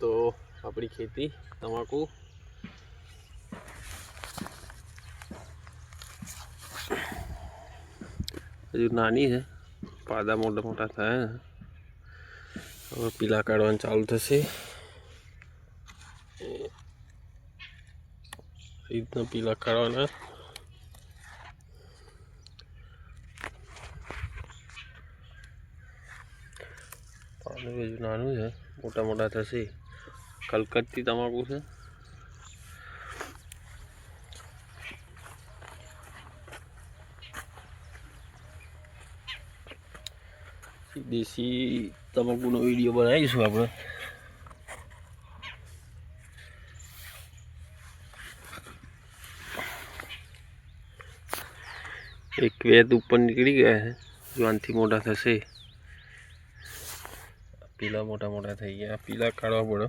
તો આપણી ખેતી, તમાકુ. હજુ નાની છે. પાદા મોટા મોટા થયા હવે પીલા કાઢવાનું ચાલુ થશે. રીતના પીલા કાઢવાના. પાનું હજુ નાનું છે. મોટા મોટા થશે. કલકત્તી તમાકુ છે. દેશી તમાકુનો વીડિયો બનાવીશું આપણે. એક વેદ ઉપર નીકળી ગયા છે. જો આનથી મોટા થશે. પીલા મોટા મોટા થઈ ગયા. પીલા કાઢવા પડે.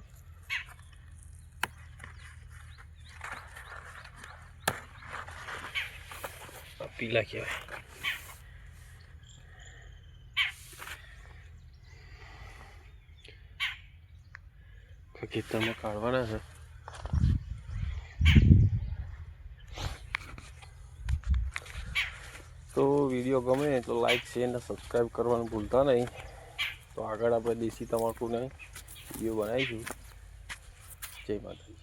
પીલા કહેવાય. ખેતરમાં કાઢવાના છે. તો વીડિયો ગમે તો લાઈક શેર અને સબસ્ક્રાઈબ કરવાનું ભૂલતા નહીં. તો આગળ આપણે દેશી તમાકુને વીડિયો બનાવીશું. જય માતાજી.